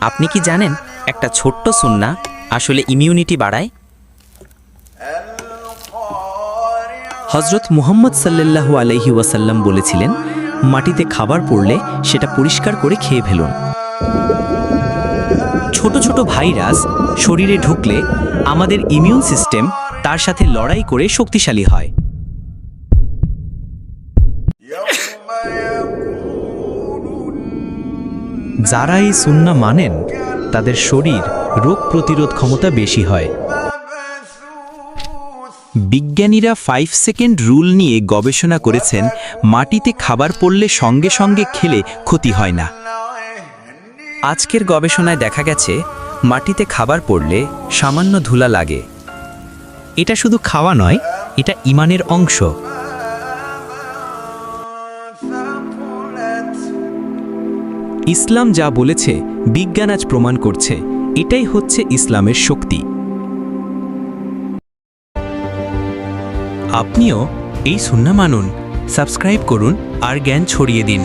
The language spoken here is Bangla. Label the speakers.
Speaker 1: আপনি কি জানেন একটা ছোট্ট সুন্না আসলে ইমিউনিটি বাড়ায়? হজরত মুহম্মদ সাল্লাল্লাহু আলহি ওয়াসাল্লাম বলেছিলেন মাটিতে খাবার পড়লে সেটা পরিষ্কার করে খেয়ে ফেলুন। ছোট ছোট ভাইরাস শরীরে ঢুকলে আমাদের ইমিউন সিস্টেম তার সাথে লড়াই করে শক্তিশালী হয়। যারা এই সুন্না মানেন, তাদের শরীর রোগ প্রতিরোধ ক্ষমতা বেশি হয়। বিজ্ঞানীরা ফাইভ সেকেন্ড রুল নিয়ে গবেষণা করেছেন, মাটিতে খাবার পড়লে সঙ্গে সঙ্গে খেলে ক্ষতি হয় না। আজকের গবেষণায় দেখা গেছে, মাটিতে খাবার পড়লে সামান্য ধুলা লাগে। এটা শুধু খাওয়া নয়, এটা ইমানের অংশ। ইসলাম যা বলেছে, বিজ্ঞান আজ প্রমাণ করছে। এটাই হচ্ছে ইসলামের শক্তি। আপনিও এই সুন্না মানুন, সাবস্ক্রাইব করুন আর জ্ঞান ছড়িয়ে দিন।